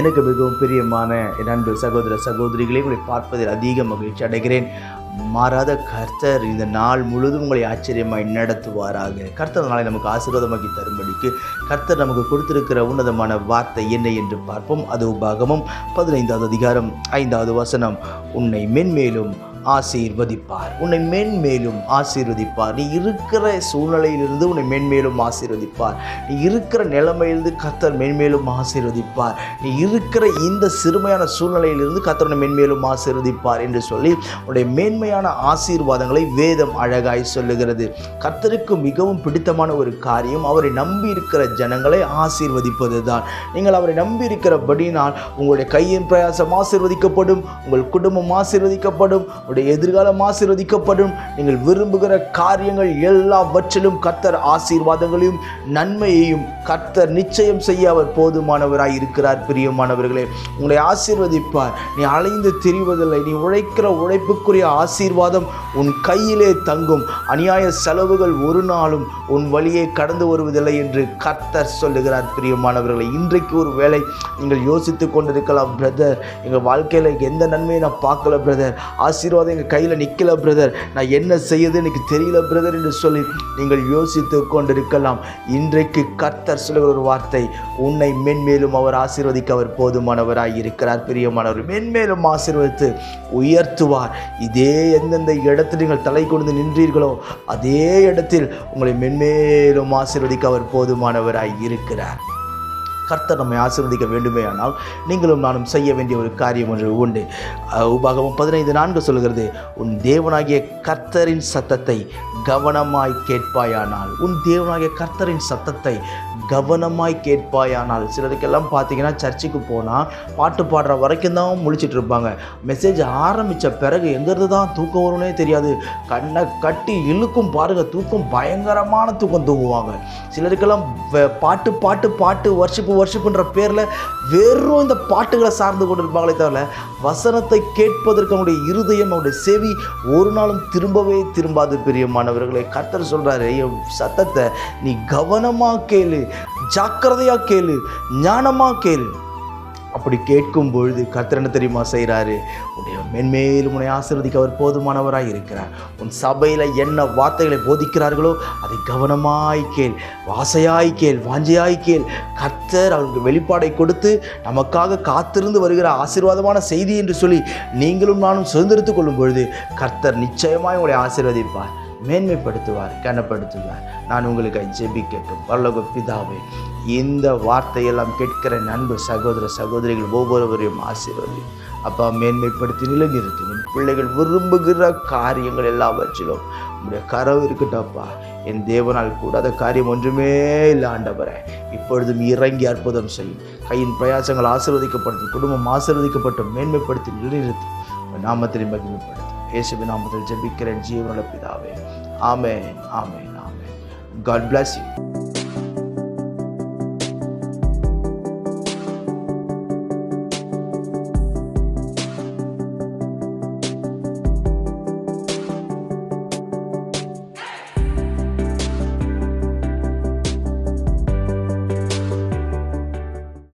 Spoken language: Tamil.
எனக்கு மிகவும் பிரியமான என் அன்பு சகோதர சகோதரிகளை உங்களை பார்ப்பதில் அதிக மகிழ்ச்சி அடைகிறேன். மாறாத கர்த்தர் இந்த நாள் முழுதும் உங்களை ஆச்சரியமாய் நடத்துவாராக. கர்த்தர் நாளை நமக்கு ஆசீர்வாதமாக்கி தரும்படிக்கு கர்த்தர் நமக்கு கொடுத்திருக்கிற உன்னதமான வார்த்தை என்ன என்று பார்ப்போம். அது உபாகமும் பதினைந்தாவது அதிகாரம் ஐந்தாவது வசனம். உன்னை மென்மேலும் ஆசீர்வதிப்பார். உன்னை மென்மேலும் ஆசீர்வதிப்பார். நீ இருக்கிற சூழ்நிலையிலிருந்து உன்னை மென்மேலும் ஆசீர்வதிப்பார். நீ இருக்கிற நிலைமையிலிருந்து கத்தர் மென்மேலும் ஆசீர்வதிப்பார். நீ இருக்கிற இந்த சிறுமையான சூழ்நிலையிலிருந்து கத்தர் உன்னை மென்மேலும் ஆசீர்வதிப்பார் என்று சொல்லி உன்னுடைய மேன்மையான ஆசீர்வாதங்களை வேதம் அழகாய் சொல்லுகிறது. கத்தருக்கு மிகவும் பிடித்தமான ஒரு காரியம் அவரை நம்பி இருக்கிற ஜனங்களை ஆசீர்வதிப்பது தான் நீங்கள் அவரை நம்பி இருக்கிறபடினால் உங்களுடைய கையின் பிரயாசம் ஆசீர்வதிக்கப்படும் உங்கள் குடும்பம் ஆசீர்வதிக்கப்படும் உடைய எதிர்காலம் ஆசீர்வதிக்கப்படும். நீங்கள் விரும்புகிற காரியங்கள் எல்லாவற்றிலும் கர்த்தர் ஆசீர்வாதங்களையும் நன்மையையும் கர்த்தர் நிச்சயம் செய்ய அவர் போதுமானவராய் இருக்கிறார் பிரியமானவர்களே. உங்களை ஆசீர்வதிப்பார். நீ அலைந்து திரிவதில்லை. நீ உழைக்கிற உழைப்புக்குரிய ஆசீர்வாதம் உன் கையிலே தங்கும். அநியாய செலவுகள் ஒரு நாளும் உன் வழியே கடந்து வருவதில்லை என்று கர்த்தர் சொல்லுகிறார் பிரியமானவர்களை. இன்றைக்கு ஒரு வேளை நீங்கள் யோசித்து கொண்டிருக்கலாம் பிரதர். எங்கள் வாழ்க்கையில் எந்த நன்மையை நான் பார்க்கல பிரதர். ஆசீர்வாதம் எங்கள் கையில் நிற்கல பிரதர் நான் என்ன செய்யுது எனக்கு தெரியல பிரதர் என்று சொல்லி நீங்கள் யோசித்து கொண்டிருக்கலாம். இன்றைக்கு கர்த்தர் சொல்லுகிற ஒரு வார்த்தை உன்னை மென்மேலும் அவர் ஆசீர்வதிக்க அவர் போதுமானவராக இருக்கிறார் பிரியமானவர். மென்மேலும் ஆசீர்வதித்து உயர்த்துவார். இதே எந்தெந்த இடத்தில் நீங்கள் தலை கொண்டு நின்றீர்களோ அதே இடத்தில் உங்களை மென்மேலும் ஆசீர்வதிக்க அவர் போதுமானவராய் இருக்கிறார். கர்த்தர் நம்மை ஆசீர்வதிக்க வேண்டுமே ஆனால் நீங்களும் நானும் செய்ய வேண்டிய ஒரு காரியம் ஒன்று உண்டு. அஹ் உபாகமம் பதினைந்து நான்கு சொல்கிறது உன் தேவனாகிய கர்த்தரின் சத்தத்தை கவனமாய் கேட்பாயானால் உன் தேவனாகிய கர்த்தரின் சத்தத்தை கவனமாய் கேட்பாயானால். சிலருக்கெல்லாம் பார்த்தீங்கன்னா சர்ச்சுக்கு போனால் பாட்டு பாடுற வரைக்கும் தான் முழிச்சிட்டு இருப்பாங்க. மெசேஜ் ஆரம்பித்த பிறகு எங்கேருந்து தான் தூக்கம் வரும்னே தெரியாது. கண்ணை கட்டி இழுக்கும் பாருங்க தூக்கம் பயங்கரமான தூக்கம் தூங்குவாங்க. சிலருக்கெல்லாம் பாட்டு பாட்டு பாட்டு வர்ஷிப்பு வர்ஷிப்புன்ற பேரில் வெறும் இந்த பாட்டுகளை சார்ந்து கொண்டு இருப்பாங்களே தவிர வசனத்தை கேட்பதற்கு அவனுடைய இருதயம் அவனுடைய செவி ஒரு நாளும் திரும்பவே திரும்பாது பிரியமானவர்களே கர்த்தர் சொல்கிறாரு என் சத்தத்தை நீ கவனமாக கேளு ஜாக்கிரதையாக கேளு ஞானமாக கேளு. அப்படி கேட்கும் பொழுது கர்த்தர் என்ன தெரியுமா செய்கிறாரு உன்னுடைய மென்மேலும் உன்னை ஆசிர்வதிக்கு அவர் போதுமானவராக இருக்கிறார். உன் சபையில் என்ன வார்த்தைகளை போதிக்கிறார்களோ அதை கவனமாய் கேள் வாசையாய் கேள் வாஞ்சையாய் கேள். கர்த்தர் அவருக்கு வெளிப்பாடை கொடுத்து நமக்காக காத்திருந்து வருகிற ஆசீர்வாதமான செய்தி என்று சொல்லி நீங்களும் நானும் சுதந்திரத்து கொள்ளும் பொழுது கர்த்தர் நிச்சயமாய் உங்களை ஆசீர்வதிப்பார். மேன்மைப்படுத்துவார் கனப்படுத்துவார். நான் உங்களுக்கு ஜெபிக்கட்டும். பல்லக பிதாவே இந்த வார்த்தையெல்லாம் கேட்கிற நண்பு சகோதர சகோதரிகள் ஒவ்வொருவரையும் ஆசீர்வதி அப்பா மேன்மைப்படுத்தி நிலைநிறுத்தும். என் பிள்ளைகள் விரும்புகிற காரியங்கள் எல்லாவற்றிலும் உங்களுடைய கரவு இருக்கட்டப்பா என் தேவனால் கூடாத காரியம் ஒன்றுமே இல்லை ஆண்டவரை. இப்பொழுதும் இறங்கி அற்புதம் செய்யும். கையின் பிரயாசங்கள் ஆசீர்வதிக்கப்படும் குடும்பம் ஆசீர்வதிக்கப்பட்டும் மேன்மைப்படுத்தி நிலைநிறுத்தும். உங்கள் நாமத்தில் மகிமைப்படுத்தும் இயேசுவின் நாமத்தில் ஜெபிக்கிறேன் ஜீவனுள்ள பிதாவே. ஆமே ஆமே ஆமே காட் பிளஸ் யூ